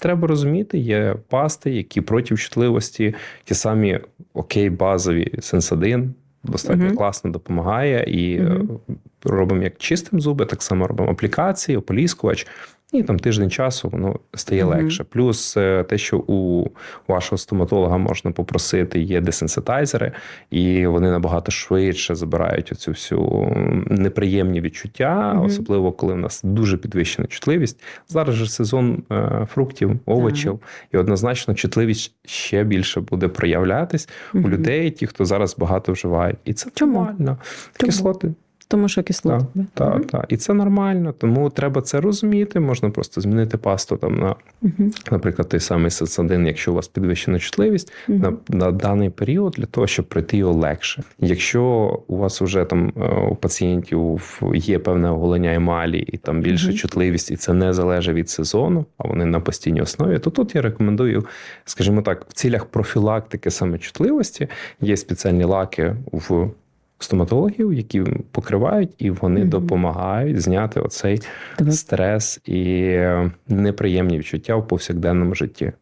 Треба розуміти, є пасти, які проти чутливості, ті самі окей, базові сенсадин, достатньо Мгм. класно допомагає. І uh -huh. робимо як чистим зуби, так само робимо аплікації, ополіскувач. І там тиждень часу воно стає Мгм. легше. Плюс е, те, що у вашого стоматолога можна попросити, є десенситайзери, і вони набагато швидше забирають оцю всю неприємні відчуття, Мгм. особливо коли в нас дуже підвищена чутливість. Зараз же сезон е, фруктів, овочів, і однозначно чутливість ще більше буде проявлятись у людей, ті, хто зараз багато вживають. І це нормально. Кислоти Тому що кислоти. так, так, так. І це нормально, тому треба це розуміти. Можна просто змінити пасту там на, Мгм. наприклад, той самий сецадин, якщо у вас підвищена чутливість Мгм. на, на даний період для того, щоб пройти його легше. Якщо у вас вже там е, у пацієнтів є певне оголення емалі і там більше Мгм. чутливість, і це не залежить від сезону, а вони на постійній основі, то тут я рекомендую, скажімо так, в цілях профілактики саме чутливості є спеціальні лаки в. Стоматологів, які покривають, і вони Мгм. допомагають зняти оцей Давай. стрес і неприємні відчуття в повсякденному житті.